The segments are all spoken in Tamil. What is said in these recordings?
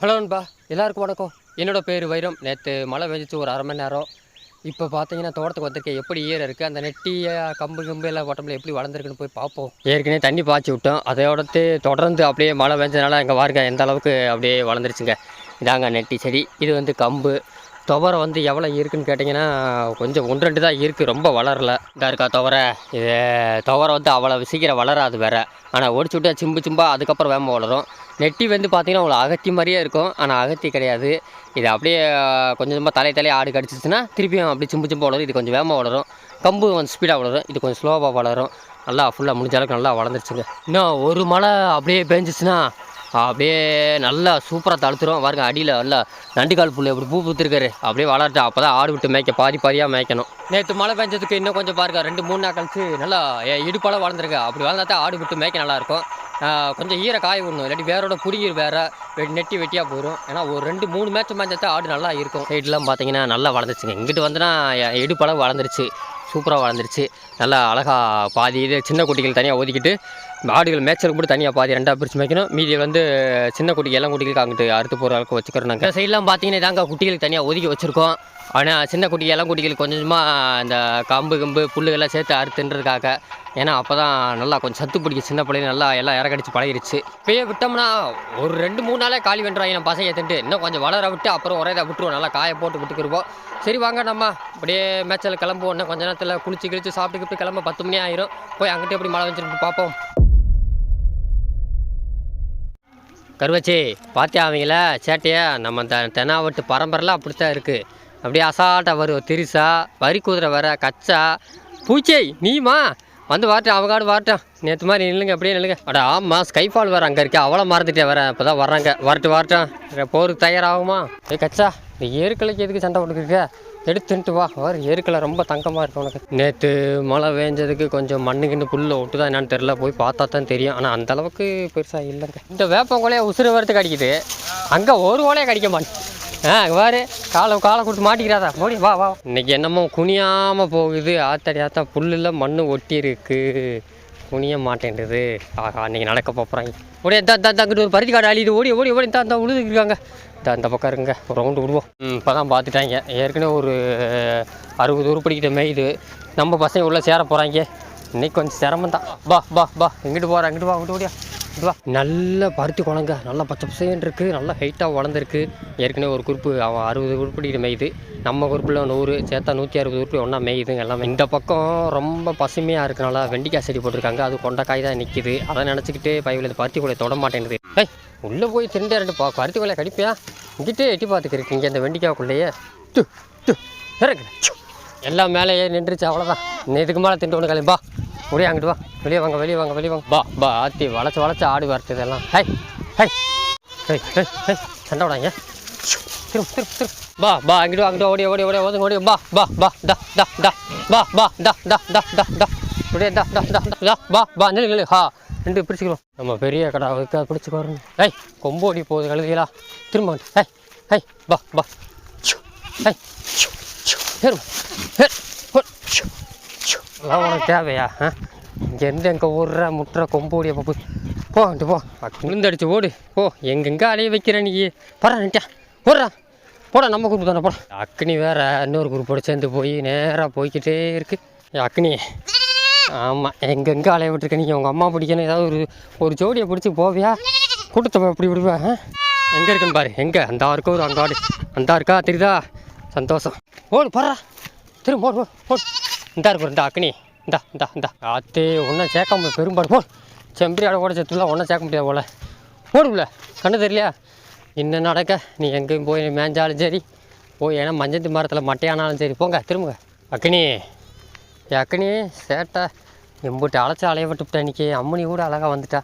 ஹலோ நண்பா எல்லாருக்கும் வணக்கம். என்னோடய பேர் வைரம். நேற்று மழை பெஞ்சிச்சு ஒரு அரை மணி நேரம். இப்போ பார்த்தீங்கன்னா தோட்டத்துக்கு வந்திருக்கேன். எப்படி ஈர இருக்குது அந்த நெட்டிய கம்பு கம்பு எல்லாம் உடம்புல எப்படி வளர்ந்துருக்குன்னு போய் பார்ப்போம் ஏற்கனவே தண்ணி பாய்ச்சி விட்டோம். அதையோடத்து தொடர்ந்து அப்படியே மழை பெஞ்சனால எங்கள் வாருங்க எந்த அளவுக்கு அப்படியே வளர்ந்துருச்சுங்க. இதாங்க நெட்டி செடி. இது வந்து கம்பு. துவரை வந்து எவ்வளோ இருக்குன்னு கேட்டிங்கன்னா கொஞ்சம் ஒன்று ரெண்டு தான் இருக்குது ரொம்ப வளரல. இதாக இருக்கா துவரை? இது துவரை வந்து அவ்வளோ சீக்கிரம் வளராது வேறு. ஆனால் ஒடிச்சு விட்டா சிம்பு சிம்பா அதுக்கப்புறம் வேம வளரும். நெட்டி வந்து பார்த்திங்கன்னா உங்களுக்கு அகத்தி மாதிரியே இருக்கும். ஆனால் அகத்தி கிடையாது. இது அப்படியே கொஞ்சம் கொஞ்சமாக தலை தலையை ஆடு கடிச்சிச்சுன்னா திருப்பியும் அப்படியே சிம்பு சிம்பு வளரும். இது கொஞ்சம் வேகமாக வளரும். கம்பு கொஞ்சம் ஸ்பீடாக வளரும். இது கொஞ்சம் ஸ்லோவாக வளரும். நல்லா ஃபுல்லாக முடிஞ்ச அளவுக்கு நல்லா வளர்ந்துருச்சுங்க. இன்னும் ஒரு மழை அப்படியே பேஞ்சிச்சுன்னா அப்படியே நல்லா சூப்பராக தழுத்துரும். பாருங்க அடியில் நல்லா நண்டுக்கால் புல் இப்படி பூ பூத்துருக்காரு. அப்படியே வளரட்டும். அப்போ தான் ஆடு விட்டு மேய்க்க பாதி பாதியாக மேய்க்கணும். நேற்று மழை பெஞ்சதுக்கு இன்னும் கொஞ்சம் பாருங்க ரெண்டு மூணு நாள் கழிச்சு நல்லா இடுப்பளவு வளர்ந்துருக்கு. அப்படி வளர்ந்தா தான் ஆடு விட்டு மேய்க்க நல்லாயிருக்கும். கொஞ்சம் ஈர காய விடணும். இல்லாட்டி வேரோட புடிங்கிரு வேற நெட்டி வெட்டியாக போயிடும் ஏன்னா ஒரு ரெண்டு மூணு மேட்ச் மேய்ச்சா ஆடு நல்லா இருக்கும். சைட்லாம் பார்த்தீங்கன்னா நல்லா வளர்ந்துச்சுங்க இங்கிட்டு வந்துன்னா இடுப்பளவு வளர்ந்துருச்சு. சூப்பராக வளர்ந்துருச்சு. நல்லா அழகாக பாதி இது சின்ன குட்டிகள் தனியாக ஒதுக்கிட்டு ஆடுகள் மேய்ச்சலுக்கு மட்டும் தனியாக பாதி ரெண்டாக பிரித்து மேய்க்கணும். மீதி வந்து சின்ன குட்டிகள் எல்லாம் குட்டிகளுக்கு அங்கிட்டு அறுத்து போகிற அளவுக்கு வச்சுக்கிறோம் நாங்கள் சைட்லாம் பார்த்தீங்கன்னா இதாங்க குட்டிகளுக்கு தனியாக ஒதுக்கி வச்சுருக்கோம். ஆனால் சின்ன குட்டி எல்லாம் குட்டிகளுக்கு கொஞ்சமாக இந்த கம்பு கம்பு புல்லுகள்லாம் சேர்த்து அறுத்துன்றதுக்காக. ஏன்னா அப்போ தான் நல்லா கொஞ்சம் சத்து பிடிக்கும் சின்ன பிள்ளைங்க நல்லா எல்லாம் இறக்கடிச்சு பழகிருச்சு. இப்பயே விட்டோம்னா ஒரு ரெண்டு மூணு நாளே காலி வென்றாங்க நம்ம பசங்க ஏற்றுட்டு இன்னும் கொஞ்சம் வளர விட்டு அப்புறம் ஒரே இதாக விட்டுருவோம். நல்லா காய போட்டு விட்டுக்கிருவோம். சரி வாங்க நம்ம அப்படியே மேட்சில் கிளம்புவோம். இன்னும் கொஞ்ச நேரத்தில் குளிச்சு கிழிச்சு சாப்பிட்டு கிப்பிட்டு கிளம்ப பத்து மணி ஆயிரும். போய் அங்கிட்டே எப்படி மழை வச்சுட்டு பார்ப்போம். கருவச்சி பார்த்தே அவங்கள? சேட்டையா நம்ம த தெனாவட்டு பரம்பரைலாம் அப்படித்தான் இருக்குது அப்படியே அசால்ட்டாக வரும் திரிசா வரி குதிரை வர கச்சா. பூச்சை நீமா வந்து வாட்டும் அவங்க ஆடு நேற்று மாதிரி நில்லுங்க அப்படியே நில்லுங்க. அட ஆமாம் ஸ்கைஃபால் வேறு அங்கே இருக்கா. அவ்வளோ மறந்துட்டே வரேன் இப்போ தான் வர்றாங்க. வரட்டு வரட்டும். போருக்கு தயாராகுமா? ஏ கச்சா இந்த ஏருக்கலைக்கு எதுக்கு சண்டை போட்டுருக்க எடுத்துன்ட்டு வா. வர எருக்கில் ரொம்ப தங்கமாக இருக்கு உனக்கு. நேற்று மழை வேஞ்சதுக்கு கொஞ்சம் மண்ணுக்குன்னு புல்ல விட்டு தான் என்னன்னு தெரில போய் பார்த்தா தான் தெரியும். ஆனால் அந்த அளவுக்கு பெருசாக இல்லைங்க. இந்த வேப்பங்கொலையை உசுறு வரத்து கடிக்குது. அங்கே ஒரு ஓலையை கடிக்க மாட்டேன் ஆ வாரு காலை காலை கொடுத்து மாட்டிக்கிறாதா? மோடி வா வா. இன்னைக்கு என்னமோ குனியாமல் போகுது. ஆத்தடி ஆத்தா புல்லில் மண் ஒட்டி இருக்கு குனிய மாட்டேன்றது. ஆஹா இன்னைக்கு நடக்க போகிறாங்க ஓடி இந்த இந்த அங்கிட்டு ஒரு பருத்தி காடு அழியுது. ஓடி ஓடி ஓடி தான் தான் உழுதுக்கு இருக்காங்க. அந்த பக்கம் இருங்க. ஒரு ரவுண்டு விடுவோம். இப்போ தான் பார்த்துட்டாங்க. ஏற்கனவே ஒரு அறுபது உருப்படிக்கிட்ட மேயுது நம்ம பசங்க உள்ளே சேர போகிறாங்க இன்னைக்கு கொஞ்சம் சிரமம் தான். பா பா பா எங்கிட்டு போகிறேன் எங்கிட்டு வா? அங்கிட்டு ஓடியா? இங்கிட்டு வா. நல்ல பருத்தி குழங்க நல்லா பச்சை பசேன்னு இருக்குது நல்லா ஹைட்டாக வளர்ந்துருக்கு. ஏற்கனவே ஒரு குரூப்பு அவன் அறுபது உருப்படிக்கிட்ட மேயுது. நம்ம குரூப்பில் நூறு சேர்த்தா நூற்றி அறுபது உருப்படி ஒன்றா மேயுதுங்க எல்லாமே இந்த பக்கம் ரொம்ப பசுமையாக இருக்கனால வெண்டிக்காய் செடி போட்டிருக்காங்க. அது கொண்டக்காய் தான் நிற்கிது அதை நினச்சிக்கிட்டு பைவில் இந்த பருத்தி கொலையை தொட மாட்டேங்குது. ஏய் உள்ளே போய் திருண்டே ரெண்டு பா பருத்தி கொலையை கடிப்பியா? இங்கிட்டே எட்டி பார்த்துக்கிருக்கு இங்கே இந்த வெண்டிக்காய்க்குள்ளேயே. து து இறக்கு எல்லாம் மேலே நின்றுச்சு அவ்வளோதான் நீ இதுக்கு மேலே திண்டு ஒன்று கிளம்பா. முடியே அங்கிட்டு வா. வெளியே வாங்க வெளியே வாங்க வெளியே வாங்க. பா பா ஆத்தி வளைச்சு வளைச்சு ஆடி வரட்டு இதெல்லாம். ஹை ஹை ஹை ஹை ஹை. சண்டை விடாங்க திரு திரு திரு. பா பா அங்கிட்டு வா அங்கிட்டு வா, ஓடி ஓடி ஓடி ஓதுங்க ஓடி. பா பா பா டா டா டா. பா பா டா டா டா டா டா. அப்படியே டா டா டா டா. பா பா நில்லு நில்லு. ஹா. ரெண்டு பிடிச்சிக்கிறோம் நம்ம பெரிய கடை வைக்க பிடிச்சிக்கோறோம் கொம்பு கொம்போடி போகுது கழுதிகளா. திரும்ப வந்து. ஹை ஹை பா பா. ஹை. ஹை ச்சு. ச்சு. ஏறும். ஏ. ஹோ. ச்சு. ச்சு. இதெல்லாம் உனக்கு தேவையா ஆ இங்கேருந்து எங்கே ஓடுற முட்டுற கொம்போடிய போ போ அங்கிட்டு போ விழுந்தடிச்சு ஓடு போ எங்கெங்கே அலைய வைக்கிற நீ பரா நிட்டா போடுறா போடா நம்ம குரூப் தானே போடா அக்னி வேற இன்னொரு குரூப்போட சேர்ந்து போய் நேராக போய்க்கிட்டே இருக்கு ஏய், அக்னி ஆமாம் எங்கெங்கே அலைய விட்டுருக்க நீங்கள் உங்கள் அம்மா பிடிக்கணும் ஏதாவது ஒரு ஒரு ஜோடியை பிடிச்சி போவியா கூட்டத்தை எப்படி விடுவா எங்கே இருக்குன்னு பாரு எங்கே அந்த இருக்கோ ஒரு அங்காடு அந்த இருக்கா தெரியுதா சந்தோஷம். ஓடு போடுறா. திரும்ப ஓடு ஓடு ஓடு. இந்தா இருக்கு இந்த அக்னி. இந்தா இந்தா இந்தா. ஆத்தே ஒன்றும் சேர்க்காம பெரும்பாடு. போல் செம்பரியாட கூட சேர்த்துலாம் ஒன்றும் சேர்க்க முடியாது போல. போடுல கண்ணு தெரியலையா? இன்னும் நடக்க? நீ எங்கேயும் போய் மேஞ்சாலும் சரி. போய் ஏன்னா மஞ்சந்தி மரத்தில் மட்டையானாலும் சரி. போங்க திரும்புங்க. அக்னி. அக்னி சேட்டை. எம்பிட்டு அழைச்சி அலைய விட்டுவிட்டேன் இன்றைக்கி அம்மனி கூட அழகாக வந்துட்டா.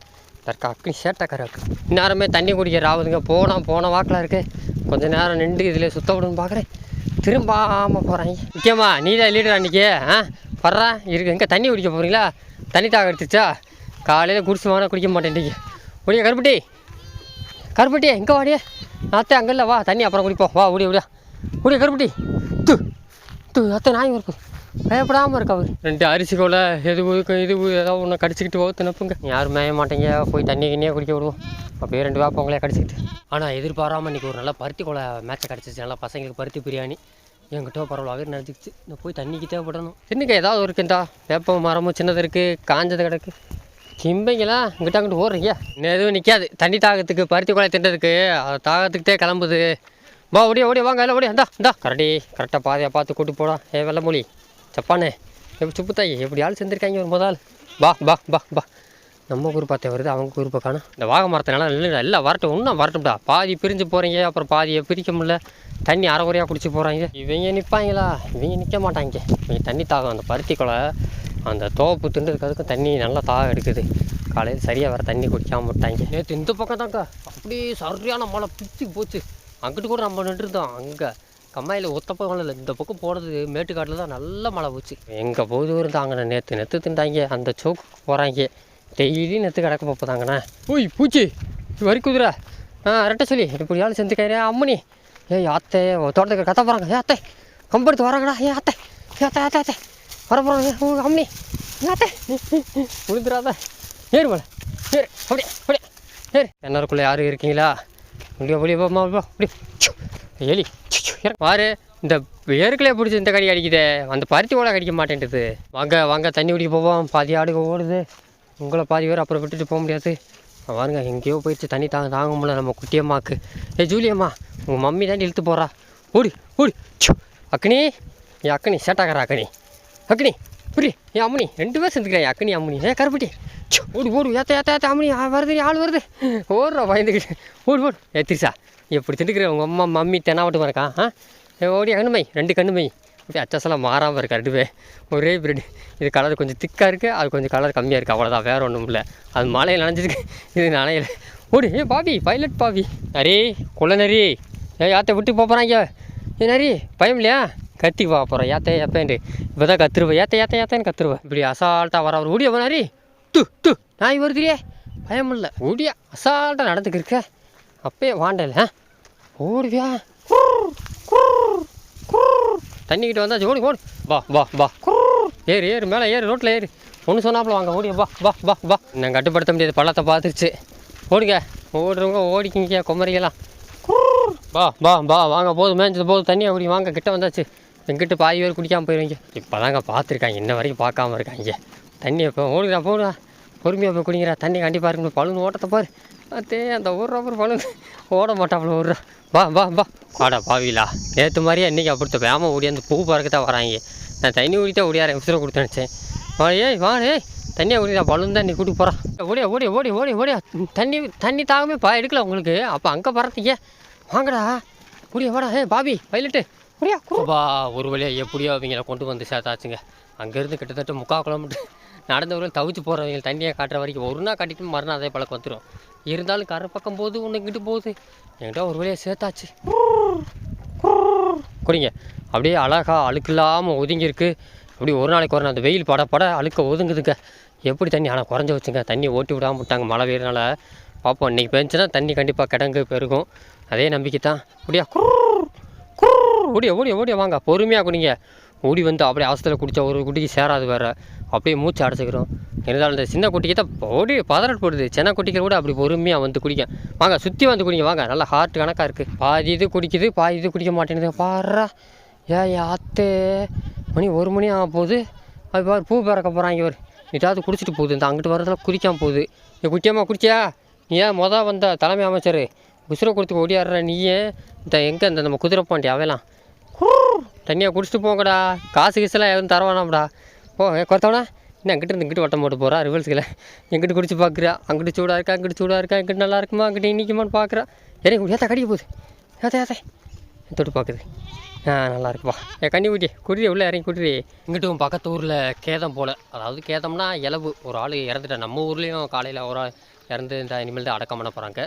இருக்கா அக்னி சேட்டைக்கார அக்கு இந்நேரமே தண்ணி குடிக்கிற ஆகுதுங்க போனால் போன வாக்கில் இருக்குது கொஞ்சம் நேரம் நின்று இதில் சுத்த விடுன்னு பார்க்குறேன் திரும்பாமல் போகிறாங்க முக்கியமா நீ தான் லீடர் அன்றைக்கி ஆ? வர்றா இருக்கு. எங்கே தண்ணி குடிக்க போகிறீங்களா தண்ணி தாக எடுத்துச்சா? காலையில் குடிச்சு வாங்க குடிக்க மாட்டேன் இன்றைக்கி முடிய கருப்பட்டி? கருப்பட்டி எங்கே வாடியே அத்தை அங்கே இல்லை வா. தண்ணி அப்புறம் குடிப்போம். வா ஓடி ஓடியா. ஓடியா கருப்பட்டி. து து அத்தை நாய் இருக்கும் பயப்படாமல் இருக்க அவர். ரெண்டு அரிசி கொலை எது இது ஏதாவது ஒன்று கடிச்சிக்கிட்டு ஓத்து நப்புங்க யாரும் மேய மாட்டேங்க போய் தண்ணி கிண்ணியே குடிக்க விடுவோம். அப்படியே ரெண்டு வேப்பங்களே கடிச்சிக்கிட்டு. ஆனால் எதிர்பாராமல் இன்றைக்கி ஒரு நல்ல பருத்தி கொலை மேட்சை கிடச்சிச்சு. நல்லா பசங்களுக்கு பருத்தி பிரியாணி. என்கிட்ட பரவாயில்ல நினச்சிக்கிச்சு இந்த போய் தண்ணிக்கு தேவைப்படணும் சின்னங்க ஏதாவது இருக்குண்டா வேப்ப மரமும் சின்னது இருக்குது காஞ்சது கிடக்கு. கிம்பைங்களா? இங்கிட்ட அங்கிட்டு ஓடுறீங்க? எதுவும் நிற்காது தண்ணி தாகத்துக்கு பருத்தி கொலை தின்றதுக்கு அது தாகத்துக்கிட்டே கிளம்புது. வா ஓடியா ஓடியா வாங்க எல்லாம் ஓடியா இந்தா இந்தா. கரடி கரெக்டாக பாதையை பார்த்து கூட்டு போடா. ஏ வெள்ளமொழி சப்பானே. எப்படி சுப்புத்தாயி எப்படி ஆள் செஞ்சுருக்காங்க ஒரு முதல் பா பா பா பா நம்ம ஊர் வருது அவங்க ஊர் காணும் இந்த வாக மரத்தினால இல்லை எல்லாம் வரட்டும் இன்னும் வரட்டும்டா. பாதி பிரிஞ்சு போகிறீங்க அப்புறம் பாதியை பிரிக்க முடியல. தண்ணி அரை குறையாக குடிச்சு போகிறாங்க இவங்க நிற்பாங்களா இவங்க நிற்க மாட்டாங்க. இவங்க தண்ணி தாகம் அந்த பருத்தி குலை அந்த தோப்பு திண்டுக்கிறதுக்கும் தண்ணி நல்லா தாகம் எடுக்குது. காலையில் சரியாக வர தண்ணி குடிக்காம விட்டாங்க. நேற்று இந்த பக்கம் தாங்க அப்படியே சரியான மழை பிச்சு போச்சு. அங்கிட்டு கூட நம்ம நின்றுருந்தோம் அங்கே. கம்மாயில் ஒத்த பக்கம் இல்லை இந்த பக்கம் போனது மேட்டுக்காட்டில் தான் நல்ல மழை போச்சு. எங்கள் போது இருந்தாங்கண்ணே நேற்று நெத்து தின்றாங்க அந்த சோக்கு போகிறாங்க டெய்லி நெத்து கிடக்க போதாங்கண்ணே. ஓய் பூச்சி. வரி குதிரை. ஆ அரட்ட சொல்லி. இப்படி ஆள் செஞ்சுக்காரு. அம்மனி ஏய் அத்தை தோட்டத்துக்கு கத்த போகிறாங்க ஏ அத்தை கம்பெடுத்து வராங்கடா. ஏ அத்தை ஏ அத்தை அத்தை அத்தை வர போகிறாங்க உங்க அம்மனி ஏ அத்தை விழுந்துடாத ஏறு மேலே. ஏறு. அப்படியே அப்படியே. ஏறு. கிணறுக்குள்ளே யாரும் இருக்கீங்களா? முடியும் வெளியே போமா அப்படி எலி பாரு இந்த ஏற்கனவே பிடிச்சி இந்த கடி அடிக்குதே. அந்த பருத்தி கூட கடிக்க மாட்டேன்ட்டுது வாங்க வாங்க தண்ணி குடிக்க போவோம். பாதி ஆடுக ஓடுது. உங்களை பாதி பேர் அப்புறம் விட்டுட்டு போக முடியாது. பாருங்க எங்கேயோ போயிடுச்சு. தண்ணி தாங்க தாங்க முடியல. நம்ம குட்டியம்மாக்கு ஏ ஜூலியம்மா உங்கள் மம்மி தான் இழுத்து போகிறா ஓடி ஓடி. அக்னி என் அக்கனி சேட்டாக்கறா அக்கனி அக்னி புரி. என் அம்மனி ரெண்டு பேர் செஞ்சுக்கிறேன் அக்கனி அம்மனி ஏ கருப்பட்டி. ஓடு ஓடு. ஏத்த ஏத்த ஏத்த அம்மனி ஆ, வருது ஆள் வருது. ஓடுறா பயந்துக்கிட்டு. ஓடு ஓடு. ஏத்திரிசா எப்படி திண்டுக்கிற? உங்கள் அம்மா மம்மி தெனாவட்டும் இருக்கா ஆ? ஓடி கண்ணுமை ரெண்டு கண்ணுமை அப்படியே அச்சசெல்லாம் மாறாமல் இருக்கா ரெண்டுவே ஒரே பிரெட் இது கலர் கொஞ்சம் திக்காக இருக்குது அது கொஞ்சம் கலர் கம்மியாக இருக்குது அவ்வளோதான் வேறு ஒன்றும் இல்லை. அது மழையில் நனைஞ்சிருக்கு இது நனையில். ஓடி ஏ பாபி பைலட் பாபி நரி குள்ள நரி. ஏ யாத்தை விட்டு போகிறாங்க ஏ நரி பயம் இல்லையா? கத்தி பார்க்க போகிறேன் ஏத்த ஏப்பேன்ட்டு இப்போ தான் கத்துருவேன் ஏத்த ஏத்த ஏத்தேன்னு கத்துருவேன் இப்படி அசால்ட்டாக வர அவர் ஓடியா நரி. து து நாய் வருதுரியே பயம் இல்லை. ஓடியா அசால்ட்டாக நடந்துக்கிருக்க. அப்பயே வாண்டல ஓடுவியா? தண்ணிக்கிட்ட வந்தாச்சு ஓடி ஓடு. வா வா வா. ஏறு ஏறு மேலே ஏறு ரோட்டில் ஏறு. ஒன்று சொன்னாப்புல வாங்க ஓடி வா வா வா வா. நான் கட்டுப்படுத்த முடியாது பள்ளத்தை பார்த்துருச்சு. ஓடுங்க. ஓடுறவங்க ஓடிக்கிங்க குமரிக்கலாம் வா வா வா வாங்க போதும் மேஞ்சது போதும். தண்ணி அப்படி வாங்க கிட்ட வந்தாச்சு. எங்கிட்ட பாதி பேர் குடிக்காமல் போயிடுவீங்க இப்போ தாங்க பார்த்துருக்காங்க இன்ன வரைக்கும் பார்க்காம இருக்காங்க. தண்ணி இப்போ ஓடுடா போடுறா பொறுமையாக போய் குடிங்கிறா தண்ணி கண்டிப்பாக இருக்கணும் பழுன்னு ஓட்டத்தை பாரு. அத்தே அந்த ஓடுறா பாரு பழுன்னு ஓட மாட்டாப்புல ஓடுறா வா வா வா. வாடா பாவிலா நேற்று மாதிரியே இன்றைக்கி அப்படித்த வேமா ஓடி அந்த பூ பறக்கத்தான் தான் வராங்க. நான் தண்ணி ஓடிட்டா ஓடியார உசுரை கொடுத்து நினச்சேன். வா ஏய் வா ஏய். தண்ணியை நான் பலூன் தான் நீ கூட்டி போகிறான் ஓடியா ஓடி ஓடி ஓடி ஓடியா. தண்ணி தண்ணி தாகமே பா எடுக்கல உங்களுக்கு. அப்போ அங்கே பறத்தீங்க வாங்கடா. ஓடியா வாடா. ஏ பாபி பைலட்டு. ஓடியா குருபா ஒரு வழியாக எப்படியோ அவங்கள கொண்டு வந்து சேர்த்தாச்சுங்க. அங்கேருந்து கிட்டத்தட்ட முக்கால் கிலோமீட்டர் நடந்தவர்கள் தவிச்சு போகிறவங்க தண்ணியை காட்டுற வரைக்கும் ஒரு நாள் காட்டிட்டு மறுநாள் அதே பழக்கம் வந்துடும் இருந்தாலும் கரை பக்கம் போகுது ஒன்று இங்கிட்டு போகுது. என்கிட்ட ஒரு வழியாக சேர்த்தாச்சு. குடிங்க. அப்படியே அழகா அழுக்கில்லாமல் ஒதுங்கியிருக்கு அப்படியே அப்படி ஒரு நாளைக்கு ஒரு நாள் அந்த வெயில் பட பட அழுக்க ஒதுங்குதுங்க. எப்படி தண்ணி? ஆனால் குறைஞ்ச வச்சுங்க. தண்ணி ஓட்டி விடாம விட்டாங்க மழை பெய்யறனால பார்ப்போம் இன்றைக்கி பெஞ்சுன்னா தண்ணி கண்டிப்பாக கிடங்கு பெருகும். அதே நம்பிக்கை தான் அப்படியா ஓடிய ஓடிய ஓடிய வாங்க. பொறுமையாக குடிங்க. ஓடி வந்து அப்படியே அவசரத்தில் குடித்தா ஒரு குட்டிக்கு சேராது வேறு. அப்படியே மூச்சு அடைச்சிக்கிறோம். இருந்தாலும் இந்த சின்ன குட்டிக்கு தான் ஓடி பதறட் போடுது. சின்ன குட்டிகள் கூட அப்படி பொறுமையாக வந்து குடிக்க வாங்க சுற்றி வந்து குடிங்க. வாங்க நல்லா ஹார்ட் கணக்காக இருக்குது பாதி இது குடிக்குது பாதி இது குடிக்க மாட்டேங்குது. பாடுறா ஏ ஆத்தே மணி ஒரு மணி ஆக போகுது. அது பாரு பூ பிறக்க போகிறாங்க இவர். ஏதாவது குடிச்சிட்டு போகுது. இந்த அங்கிட்டு வரதெல்லாம் குடிக்காமல் போகுது. நீ குட்டியம்மா குடிச்சியா நீ ஏன் மொதல் வந்த தலைமை அமைச்சர்? உசுரை கொடுத்து ஓடியாடுற நீயே. இந்த எங்கே இந்த நம்ம குதிரை பாண்டி அவையெல்லாம்? தண்ணியை குடிச்சிட்டு போங்கடா. காசு கீசெல்லாம் எதுவும் தரவானாம்டா ஓ கொத்தவனா என்ன அங்கிட்டு இருந்து இங்கிட்டு வட்டம் போட்டு போகிறா ரிவல்ஸுக்கில் எங்கிட்டு குடிச்சு பார்க்குறா அங்கிட்டு சூடாக இருக்கா அங்கிட்டு சூடாக இருக்கா இங்கிட்டு நல்லா இருக்குமா அங்கிட்டு இன்றைக்குமான்னு பார்க்குறா ஏறி ஏத்தா கடிக்க போகுது. ஏத்தா ஏத்தா. தொட்டு பார்க்குது ஆ நல்லா இருக்குப்பா ஏ கண்ணி ஊட்டி குடி உள்ளே இறங்கி குடிரி இங்கிட்டும் பக்கத்து ஊரில் கேதம் போல். அதாவது கேதம்னா இலவு ஒரு ஆள் இறந்துட்டா. நம்ம ஊர்லேயும் காலையில் ஒரு ஆள் இறந்து இந்த இனிமேல் தான் அடக்கம் பண்ண போகிறாங்க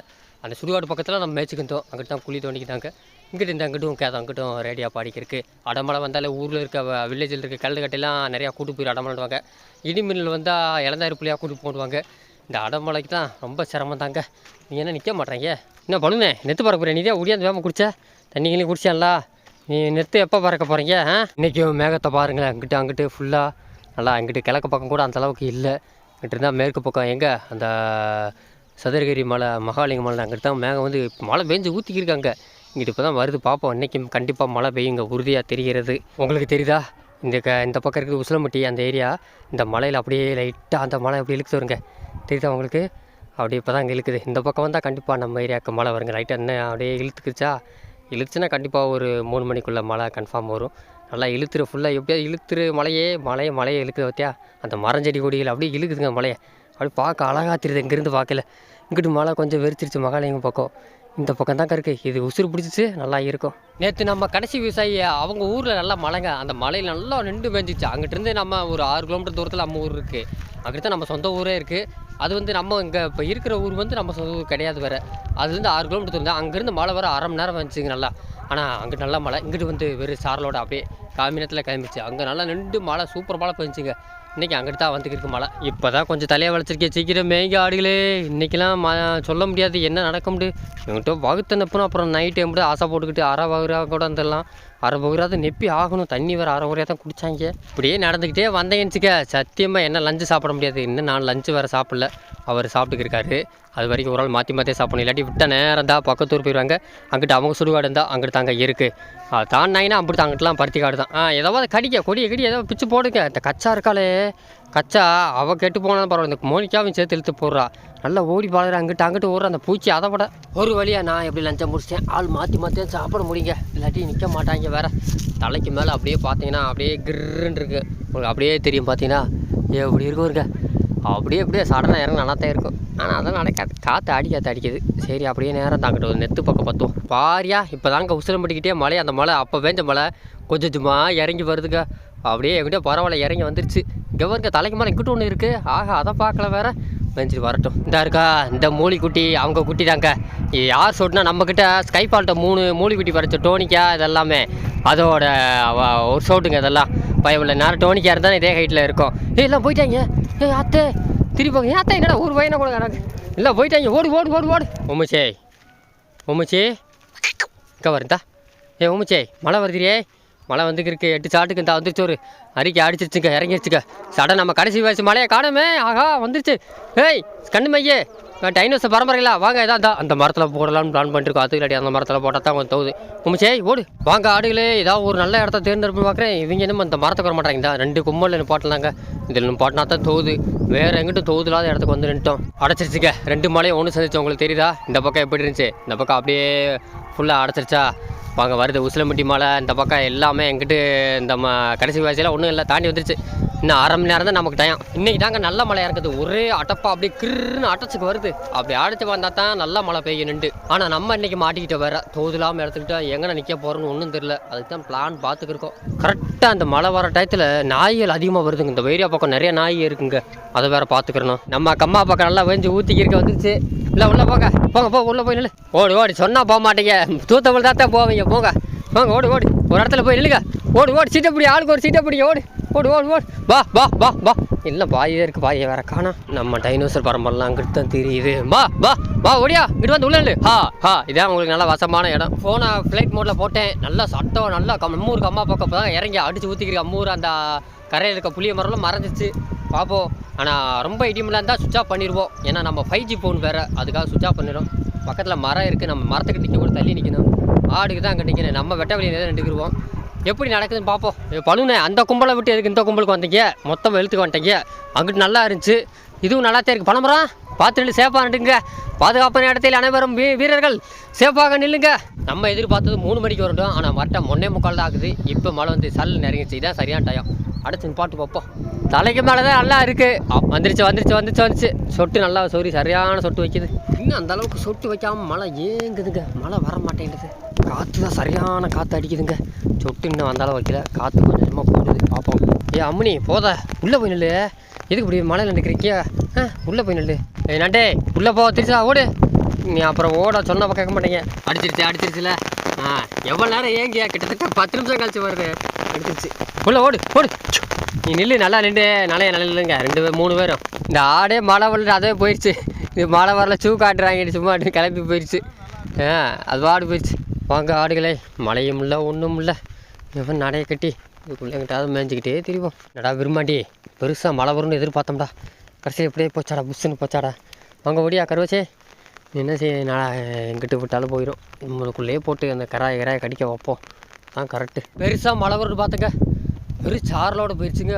அந்த சுடுகாடு பக்கத்தில் நம்ம மேய்ச்சிக்கிட்டோம். அங்கிட்டு தான் குழி தோண்டிக்கிட்டாங்க. இங்கிட்டு இந்த அங்கிட்டும் கேதம் அங்கிட்டும் ரேடியா பாடிக்கிறதுக்கு அடமலை வந்தாலே ஊரில் இருக்க வில்லேஜில் இருக்க கல் கட்டையெல்லாம் நிறையா கூட்டு போய் அடமழைடுவாங்க இடிமின்னல் வந்தால் இளந்தாரி புள்ளியாக கூட்டு போடுவாங்க இந்த அடமலைக்கு தான் ரொம்ப சிரமம் தாங்க. நீ என்ன நிற்க மாட்டேங்க என்ன பண்ணுனே நெத்து பறக்க போகிறேன் நீ தான் ஒடியாந்து வேம குடிச்ச? தண்ணிங்களையும் குடிச்சான்ல நீ நெத்து எப்போ பறக்க போகிறீங்க ஆ? இன்றைக்கி மேகத்தை பாருங்களேன். அங்கிட்டு அங்கிட்டு ஃபுல்லாக நல்லா அங்கிட்டு கிழக்கு பக்கம் கூட அந்த அளவுக்கு இல்லை. இங்கிட்டு இருந்தால் மேற்கு பக்கம் எங்கே? அந்த சதுரகிரி மலை மகாலிங்க மலை அங்கிட்டு தான் மேகம் வந்து மழை பெஞ்சு ஊற்றிக்கிருக்காங்க இங்கிட்டு இப்போ தான் வருது. பார்ப்போம் இன்றைக்கும் கண்டிப்பாக மழை பெய்யுங்க. உறுதியாக தெரிகிறது. உங்களுக்கு தெரியுதா? இந்த க இந்த பக்கம் இருக்குது உசிலம்பட்டி அந்த ஏரியா. இந்த மலையில் அப்படியே லைட்டாக அந்த மலை அப்படி இழுத்து வருங்க. தெரியுதா உங்களுக்கு? அப்படியே இப்போ தான் இங்கே இழுக்குது. இந்த பக்கம் வந்தால் கண்டிப்பாக நம்ம ஏரியாவுக்கு மழை வருங்க. லைட்டாக என்ன அப்படியே இழுத்துக்குச்சா? இழுத்துனா கண்டிப்பாக ஒரு மூணு மணிக்குள்ளே மழை கன்ஃபார்ம் வரும். நல்லா இழுத்துரு ஃபுல்லாக எப்படியா இழுத்துரு மலையே மலையை மலையை இழுக்குது பார்த்தியா அந்த மரஞ்செடி கொடிகள் அப்படியே இழுக்குதுங்க மலையை அப்படி பார்க்க அழகாக தெரியுது. இங்கேருந்து பார்க்கல. இங்கிட்டு மழை கொஞ்சம் வெறிச்சிருச்சு மகாலயங்க பக்கம். இந்த பக்கம் தாங்க இருக்குது இது உசுறு பிடிச்சிச்சு நல்லா இருக்கும். நேற்று நம்ம கடைசி விவசாயி அவங்க ஊரில் நல்லா மழைங்க. அந்த மலையில் நல்லா நின்று பெஞ்சிச்சு அங்கிட்டிருந்து நம்ம ஒரு ஆறு கிலோமீட்டர் தூரத்தில் நம்ம ஊர் இருக்குது அங்கிட்டு தான் நம்ம சொந்த ஊரே இருக்குது அது வந்து நம்ம இங்கே இப்போ இருக்கிற ஊர் வந்து நம்ம சொந்த ஊர் கிடையாது வேறு. அதுலேருந்து ஆறு கிலோமீட்டர் தூரம் தான். அங்கேருந்து மழை வர அரை மணி நேரம் வந்துச்சுங்க நல்லா. ஆனால் அங்கிட்டு நல்லா மழை. இங்கிட்டு வந்து வெறும் சாரலோட அப்படியே காமி நேரத்தில் கிளம்பிச்சு. அங்கே நல்லா நின்று மழை சூப்பர் மழை பெஞ்சுங்க. இன்றைக்கி அங்கிட்டு தான் வந்துக்கிருக்கு மழை. இப்போ தான் கொஞ்சம் தலையை வளைச்சிருக்கேன் சீக்கிரம் மேய்ங்க ஆடுகளே. இன்றைக்கெலாம் ம சொல்ல முடியாது. என்ன நடக்க முடியும்? இவங்ககிட்ட வகுத்த நெப்பணும் அப்புறம் நைட்டு எப்படி ஆசை போட்டுக்கிட்டு அரை வகுரா கூட வந்துடலாம் அரை வகுராத நெப்பி ஆகணும். தண்ணி வேறு அரை முறையாக தான் குடித்தாங்க இப்படியே நடந்துக்கிட்டே வந்தேன்னுச்சிக்க சத்தியமாக என்ன லஞ்சு சாப்பிட முடியாது. இன்னும் நான் லஞ்சு வேறு சாப்பிடல. அவர் சாப்பிட்டுக்கிருக்காரு அது வரைக்கும் ஒரு ஆள் மாற்றி மாற்றியே சாப்பிடணும். இல்லாட்டி விட்ட நேரம் தான் பக்கத்தூர் போயிடுவாங்க அங்கிட்ட அவங்க சுடுகாடு இருந்தால் அங்கிட்டு தாங்க இருக்குது தாண்டினாங்கன்னா அப்படி அங்கிட்டலாம் பருத்தி காடு தான் ஆ ஏதாவது கடிக்க கொடியை கடி ஏதோ பிச்சு போடுங்க. இந்த கச்சா இருக்காளே. கச்சா அவள் கெட்டு போனாலும் பரவாயில்ல. இந்த மோனிக்காவும் சேர்த்து இழுத்து போடுறா. நல்லா ஓடி பாடுற. அங்கிட்டு அங்கிட்டு ஓடுற. அந்த பூச்சி அதை விட ஒரு வழியாக நான் எப்படி லஞ்சம் முடிச்சிட்டேன் ஆள் மாற்றி மாற்றி சாப்பிட முடியுங்க. இல்லாட்டி நிற்க மாட்டாங்க வேற. தலைக்கு மேலே அப்படியே பார்த்தீங்கன்னா அப்படியே கிருன்னு இருக்குது உங்களுக்கு அப்படியே தெரியும் பார்த்தீங்கன்னா எப்படி இருக்கும் இருக்க? அப்படியே அப்படியே சடனாக இறங்க நல்லா தான் இருக்கும். ஆனால் அதெல்லாம் நடக்காது. காற்று அடி காற்று அடிக்குது. சரி அப்படியே நேரம் தாங்கிட்டு ஒரு நெத்து பக்கம் பார்த்தோம் பாரியா இப்போ தாங்க உசிலம்பட்டிக்கிட்டே மழை. அந்த மழை அப்போ பெஞ்ச மழை கொஞ்சம் கொஞ்சமாக இறங்கி வருதுங்க. அப்படியே எங்கிட்ட பரவாயில்ல இறங்கி வந்துருச்சு. இங்கே பாருங்க தலைக்கு மேலே இங்கிட்டு ஒன்று இருக்குது ஆகா அதை பார்க்கல வேற. வெஞ்சிட்டு வரட்டும். இந்த இருக்கா இந்த மூலிக்குட்டி அவங்க குட்டி தாங்க யார் சொட்டுனா நம்மக்கிட்ட ஸ்கைபால்கிட்ட மூணு மூலிக்குட்டி பறிச்ச டோனிக்கா இதெல்லாமே. அதோட ஒரு சோட்டுங்க இதெல்லாம். பயமில்ல நேரம் டோனிக்கா இருந்தால் இதே ஹைட்டில் இருக்கும். ஏ எல்லாம் போயிட்டாங்க. ஏ அத்தை திருப்பி ஏன் அத்தை என்னடா ஒரு பையனை கூட எனக்கு இல்லை போயிட்டாங்க. ஓடு ஓடு ஓடு ஓடு. உமிச்சே உமச்சி இங்கே வருந்தா ஏ உமிச்சே மழை வருதுரியே மழை வந்துருக்கு எட்டு சாட்டுக்கு இந்த வந்துருச்சு ஒரு அறிக்கை அடிச்சிருச்சுங்க இறங்கிருச்சுங்க. சடன் நம்ம கடைசி வயசு மழையை காணுமே. ஆகா வந்துருச்சு. ஏய் கண்ணு மையே. டைனோசர் பரம்பரைங்களா வாங்க இதான் தான் அந்த மரத்தில் போடலாம்னு பிளான் பண்ணிருக்கோம். அதுக்கு இல்லாட்டி அந்த மரத்தில் போட்டால் தான் கொஞ்சம் தோகுது உமிச்சே ஓடு. வாங்க ஆடுகளே. ஏதாவது ஒரு நல்ல இடத்த தேர்ந்தெடுப்பு பார்க்குறேன் இவங்க என்னமோ அந்த மரத்துக்கு வர மாட்டாங்க இந்த ரெண்டு நின்று நிப்பாட்டலாங்க இதில் நிப்பாட்டினா தான் தோகுது வேறு எங்கிட்டும் தோதுலாத இடத்துக்கு வந்து நின்ட்டோம் அடைச்சிருச்சுங்க. ரெண்டு மலையும் ஒன்று சந்திச்சு உங்களுக்கு தெரியுதா? இந்த பக்கம் எப்படி இருந்துச்சு? இந்த பக்கம் அப்படியே ஃபுல்லாக அடைச்சிருச்சா? வாங்க வருது. உசிலம்பட்டி மலை இந்த பக்கம் எல்லாமே எங்கிட்டு இந்த ம கடைசி வயசில் ஒன்றும் இல்லை. தாண்டி வந்துருச்சு. இன்னும் அரை மணி நேரம் தான் நமக்கு டயம் இன்னைக்கு தாங்க நல்ல மழையாக இறக்குது ஒரே அட்டப்பா அப்படியே கிருன்னு அட்டச்சுக்கு வருது. அப்படி அடைச்சு வந்தால் தான் நல்ல மழை பெய்யணுண்டு ஆனால் நம்ம இன்னைக்கு மாட்டிக்கிட்ட வேற. தோதுலாமல் எடுத்துக்கிட்டா எங்கே நிற்க போகிறோன்னு ஒன்றும் தெரியல. அதுக்கு தான் பிளான் பார்த்துக்கிருக்கோம் கரெக்டாக அந்த மழை வர டயத்தில் நாய்கள் அதிகமாக வருதுங்க. இந்த ஏரியா பக்கம் நிறைய நாய் இருக்குங்க. அதை வேற பார்த்துக்கிறணும். நம்ம கம்மா பக்கம் நல்லா வெஞ்சு ஊற்றிக்கிருக்க வந்துருச்சு. இல்லை உள்ளே போங்க. போங்க போ உள்ளே போய் நில்லு. ஓடி ஓடி. சொன்னால் போக மாட்டீங்க. தூத்தமிழ் தான் போவீங்க. போங்க. போங்க ஓடி ஓடி. ஒரு இடத்துல போய் நில்லுங்க. ஓடு ஓடி. சீட்டை பிடி. ஆளுக்கு ஒரு சீட்டை பிடி ஓடு. ஓடு ஓடு ஓடு. வா வா வா வா. இல்லை பாயே இருக்கு பாயே வேற காணா. நம்ம டைனோசர் பரம்பரெலாம் அங்கிட்டு தான் தெரியுது. வா வா வா ஓடியா. இங்கிட்டு வந்து உள்ள ஹா ஹா. இதான் உங்களுக்கு நல்ல வசமான இடம். ஃபோனை ஃப்ளைட் மோடில் போட்டேன். நல்லா சட்டம் நல்லா கம் நம்மூருக்கு அம்மா பக்கம். தான் இறங்கி அடித்து ஊற்றிக்கிறேன் அம்மூர் அந்த கரையில் இருக்க புளிய மரம்லாம் மறைஞ்சிச்சு பார்ப்போம் ஆனால் ரொம்ப இடிமெல்லாம் இருந்தால் சுவிட்ச் ஆஃப் பண்ணிடுவோம். ஏன்னா நம்ம ஃபைவ் ஜி ஃபோன் வேறு. அதுக்காக சுவிட்ச் ஆஃப் பண்ணிடும் பக்கத்தில் மரம் இருக்குது நம்ம மரத்துக்கு நிற்க கூட தள்ளி நிற்கணும் ஆடுக்கு தான் அங்கே நிற்கணும் நம்ம வெட்ட வெளியில் தான் நின்றுக்குருவோம். எப்படி நடக்குதுன்னு பார்ப்போம் ஏ, பழுனே அந்த கும்பலை விட்டு எதுக்கு இந்த கும்பலுக்கு வந்தீங்க? மொத்தம் வெளுத்துக்கு வந்துட்டீங்க. அங்கிட்டு நல்லா இருந்துச்சு. இதுவும் நல்லா தான் இருக்குது பணமரம் பார்த்து நில்லு சேஃபாக நின்றுங்க பாதுகாப்பான இடத்தில் அனைவரும் வீ வீரர்கள் சேஃபாக நில்லுங்க. நம்ம எதிர்பார்த்தது மூணு மணிக்கு வரட்டும். ஆனால் மட்டம் ஒன்னே முக்கால் தான் ஆகுது. இப்போ மழை வந்து சல் நெருங்கிச்சு இதான் சரியான டயம் அடுத்து பாட்டு பார்ப்போம் தலைக்கு மேலே தான் நல்லா இருக்குது வந்துருச்சு வந்துருச்சு வந்துச்சு வந்துச்சு சொட்டு நல்லா சொரி சரியான சொட்டு வைக்குது. இன்னும் அந்த அளவுக்கு சொட்டு வைக்காமல் மழை ஏங்குதுங்க. மழை வர மாட்டேங்குது காற்று தான் சரியான காற்று அடிக்குதுங்க. தொட்டு இன்னும் வந்தாலும் வைக்கல. காற்று கொஞ்சம் கொஞ்சமாக போடுது பார்ப்போம் ஏ அம்மனி போத? உள்ளே போய் நில்லு. எதுக்கு இப்படி மழையில் நிற்கிறீக்கியா ஆ உள்ளே போய் நில்லு. ஏ நண்டே உள்ளே போ திருச்சா ஓடு. நீ அப்புறம் ஓட சொன்ன கேட்க மாட்டேங்க. அடிச்சிருச்சு அடிச்சிருச்சுல. ஆ எவ்வளோ நேரம் ஏங்கியா? கிட்டத்தட்ட பத்து நிமிஷம் கழிச்சு வருது. அடிச்சிருச்சு. உள்ளே ஓடு ஓடு. நீ நில்லு நல்லா நின்று நல்லா. நல்லா நில்லுங்க. ரெண்டு பேர் மூணு பேரும். இந்த ஆடே மழை வரல அதே போயிடுச்சு இது மழை வரல சூ காட்டுறாங்க சும்மா கிளம்பி போயிடுச்சு ஆ அது ஆடு போயிடுச்சு வாங்க ஆடுகளே. மழையும் இல்லை ஒன்றும் இல்லை. இவன் நடைய கட்டி இதுக்குள்ளே எங்கிட்டாவது மேய்ஞ்சிக்கிட்டே தெரியும் நடா விரும்பாண்டி பெருசாக மழை வரும்னு எதிர்பார்த்தோம்டா. கடைசியில் எப்படியே போச்சாடா புஷ்ஷுன்னு போச்சாடா. வாங்க ஓடியா கருவச்சே. என்ன செய்ய நான் எங்கிட்டு விட்டாலும் போயிடும் நம்மளுக்குள்ளேயே போட்டு அந்த கராய கராயை கடிக்க வைப்போம். தான் கரெக்டு பெருசாக மழை வரும்னு பார்த்துங்க வெறும் சாரலோட போயிடுச்சுங்க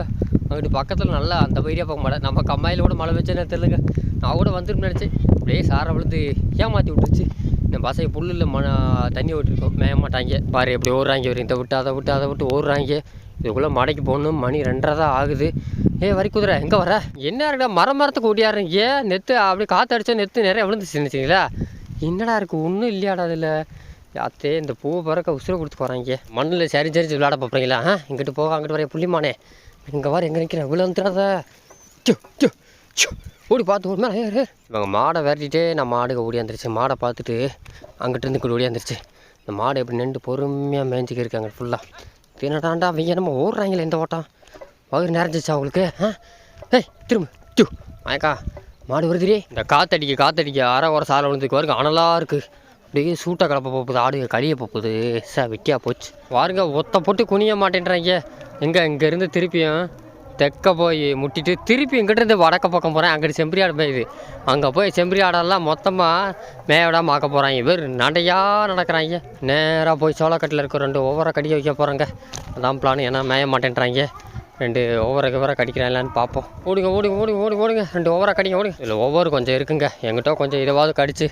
அங்கிட்டு பக்கத்தில் நல்லா அந்த பயிரியா பார்க்க மழை நம்ம கம்மாயில் கூட மழை வச்சேன்னு தெரியலங்க நான் கூட வந்துருன்னு நினச்சேன். அப்படியே சாரை விழுந்து ஏமாற்றி விட்டுருச்சு. இந்த பசங்க புல்லில் ம தண்ணி ஓட்டிருக்கோம். மேய மாட்டாங்க. பாரு எப்படி ஓடுறாங்க ஒரு இந்த விட்டு அதை விட்டு அதை விட்டு ஓடுறாங்க. இதுக்குள்ளே மடைக்கு போகணும். மணி ரெண்டரை தான் ஆகுது. ஏ வரி குதிரை எங்கே வர? என்ன இருக்கா மரம் மரத்துக்கு ஓடியாடுறீங்க நெத்து அப்படி காற்று அடித்தா நெத்து நிறைய விழுந்துச்சு நினச்சிங்களா? என்னடா இருக்குது ஒன்றும் இல்லையாடா அதில் அத்தே இந்த பூவை பறக்க உசுரை கொடுத்து போகிறாங்க மண்ணில் சரி சரி விளையாட பார்ப்பீங்களா ஆ இங்கிட்டு போக அங்கிட்டு வரைய புள்ளிமானே. இங்கே வர எங்கே நிற்கிறேன் விழுந்துடாத. ஓடி பார்த்து ஓடி மேலே ஏறு இவங்க மாடை விரட்டிட்டே நான் மாடுக ஓடியாந்துருச்சு மாடை பார்த்துட்டு அங்கிட்டிருந்து இருந்து இங்கிட்டு ஓடியாந்துருச்சு இந்த மாடு எப்படி நின்று பொறுமையாக மேய்ஞ்சிக்க இருக்காங்க ஃபுல்லாக தினடாண்டா அவங்க என்னமோ ஓடுறாங்களே இந்த ஓட்டம். வயிறு நிறைஞ்சிச்சா அவங்களுக்கு? ஆ? ஏய் திரும்ப சு மயக்கா மாடு வருதுடி. இந்த காத்தடிக்க காத்தடிக்க அரை ஒரு சாலை விழுந்துக்கு வரைக்கும் அனலாக இருக்குது அப்படியே சூட்டை கலப்ப போகுது ஆடு கழிய போகுது. ச வெட்டியாக போச்சு. பாருங்க ஒத்த போட்டு குனிய மாட்டேன்றாங்க. எங்கே இங்கேருந்து திருப்பியும் தெற்க போய் முட்டிட்டு திருப்பி இங்கிட்டிருந்து வடக்க பக்கம் போகிறேன் அங்கிட்டு செம்பரி ஆடு மேயுது அங்கே போய் செம்பரி ஆடெல்லாம் மொத்தமாக மேவிடாமல் ஆக்க போகிறாங்க வேறு நடையாக நடக்கிறாங்க. நேராக போய் சோளக்கட்டில் இருக்க ரெண்டு ஒவ்வொரு கடிக்க வைக்க போகிறாங்க அதான் பிளான் ஏன்னா மேய மாட்டேன்றாங்க. ரெண்டு ஓவரை கிவரை கடிக்கிறாங்களான்னு பார்ப்போம். ஓடுங்க ஓடுங்க ஓடுங்க ஓடுங்க ஓடுங்க. ரெண்டு ஓவராக கடிங்க ஓடுங்க. இதில் ஒவ்வொரு கொஞ்சம் இருக்குங்க. எங்கிட்ட கொஞ்சம் இதுவாவது கடிச்சு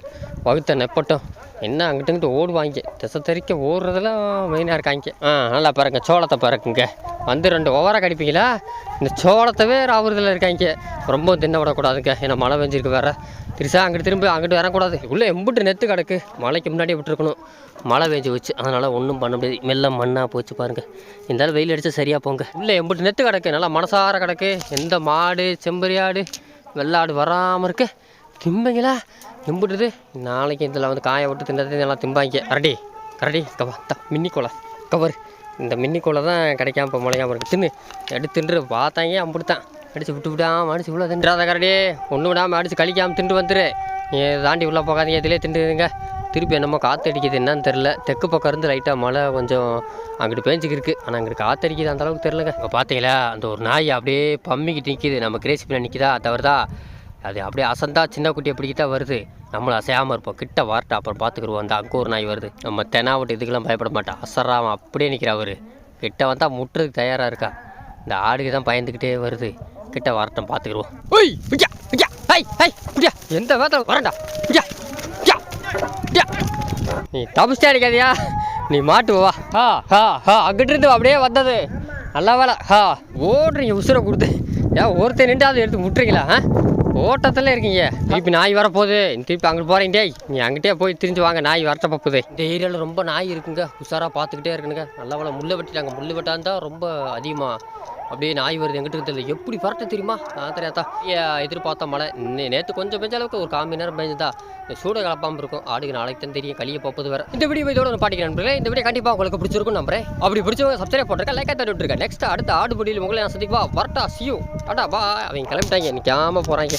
வகுத்த நெப்பட்டும். என்ன அங்கிட்டு ஓடுவாங்க. திசை தெறிக்க ஓடுறதெல்லாம் மெயினாக இருக்காங்க. ஆ நல்லா பாருங்க சோளத்தை பாருங்க வந்து ரெண்டு ஓவராக கடிப்பீங்களா? இந்த சோளத்தவே ராவுறதுல இருக்காங்க. ரொம்ப தின்ன விடக்கூடாதுங்க ஏன்னா மழை பெஞ்சிருக்கு வேற. திருசா அங்கிட்டு திரும்பி அங்கிட்டு வரக்கூடாது. உள்ளே எம்பிட்டு நெத்து கிடக்கு. மழைக்கு முன்னாடியே விட்டுருக்கணும். மழை பெஞ்சு வச்சு அதனால் ஒன்றும் பண்ண முடியாது. மெல்ல மண்ணாக போச்சு பாருங்க. இருந்தாலும் வெயில் அடித்தா சரியாக போங்க. உள்ளே எம்பிட்டு நெத்து கிடக்கு. நல்லா மனசார கிடக்கு. எந்த மாடு செம்பரியாடு வெள்ளாடு வராமல் இருக்கு. திம்பைங்களா? திம்புட்டுது. நாளைக்கு இதில் வந்து காய விட்டு தின்னது நல்லா திம்பாங்க. கரடி கரடி கவா தா மின்னி கோலை கவர் இந்த மின்னி கோலை தான் கிடைக்காம இப்போ முளைக்காமல் இருக்குது தின்னு எடுத்து தின்று பார்த்தாங்க அம்பிடுத்தான். அடித்து விட்டு விடாமல் அடித்து இவ்வளோ தின்றாத கரடி ஒன்று விடாமல் அடித்து கழிக்காமல் திண்டு வந்துரு. தாண்டி உள்ளே போகாதீங்க இதிலே திண்டுதுங்க திருப்பி என்னமோ காற்று அடிக்குது என்னன்னு தெரில தெற்கு பக்கம் இருந்து லைட்டாக மழை கொஞ்சம் அங்கிட்டு பேஞ்சுக்கு இருக்குது ஆனால் அங்கிட்டு காற்று அடிக்குது அந்த அளவுக்கு தெரிலங்க இப்போ பார்த்தீங்களா? அந்த ஒரு நாய் அப்படியே பம்மிக்கிட்டு நிற்கிது நம்ம கிரேசி பிள்ளை நிற்கிதா தவறுதா? அது அப்படியே அசந்தா சின்ன குட்டியை பிடிக்கிட்டா வருது. நம்மளும் அசையாமல் இருப்போம். கிட்ட வரட்டா அப்புறம் பார்த்துக்குருவோம். அந்த அங்கே ஒரு நாய் வருது. நம்ம தெனாவட்டு இதுக்கெல்லாம் பயப்பட மாட்டான் அசராம அப்படியே நிற்கிறா அவரு. கிட்ட வந்தால் முட்டுறதுக்கு தயாராக இருக்கா. இந்த ஆடுக்கு தான் பயந்துக்கிட்டே வருது. கிட்ட வரட்டும் பார்த்துக்குருவோம். ஒய் பிடியா பிடியா ஹை ஹை பிடியா எந்த வேதம் வரண்டா. பிடியா பிடியா பிடியா நீ தப்பிச்சிட்டே அடிக்காதியா நீ மாட்டுவா ஹா ஹா ஹா அங்கிட்டு இருந்து அப்படியே வந்தது. நல்ல வேலை. ஹா. ஓடுறீங்க உசுரை கொடுத்து. ஏன் ஒருத்தர் நின்று அதை எடுத்து முட்டுறீங்களா ஆ? ஓட்டத்தில் இருக்கீங்க. திருப்பி நாய் வரப்போகுது. திருப்பி அங்கே போகிறேன் டேய் நீ அங்கிட்டே போய் திரிஞ்சு வாங்க. நாய் வரத்த போகுது. இந்த ஏரியாவில் ரொம்ப நாய் இருக்குங்க. உஷாராக பார்த்துக்கிட்டே இருக்குனுங்க நல்ல வேலை முள்ளை வெட்டிட்டாங்க. முள்ளு வெட்டாந்தா ரொம்ப அதிகமாக அப்படியே நாய் வருது எங்கிட்ட தெரியல. எப்படி பரட்ட தெரியுமா? நான் தெரியாதா எதிர்பார்த்த மழை. நேற்று கொஞ்சம் பெஞ்ச அளவுக்கு ஒரு காமி நேரம் பெஞ்சதா? சூட கலப்பாமல் இருக்கும். ஆடுக்கு நாளைக்கு தான் தெரியும். களிய போப்பது வேற. இந்த வீடியோ இதோட ஒரு பாட்டிக்கு நண்பர்களே. இந்த வீடியோ கண்டிப்பாக உங்களுக்கு பிடிச்சிருக்கும் நம்புறேன். அப்படி பிடிச்சவங்க சப்ஸ்கிரைப் போட்டிருக்கேன் லைக்காக தட்டி விட்டுருக்கேன் நெக்ஸ்ட் அடுத்த ஆடு பொடியில் உங்களை நான் சந்திப்பா. வரட்டா சியூ டாடா பா அவங்க கிளம்பிட்டாங்க. நிற்காம போகிறாங்க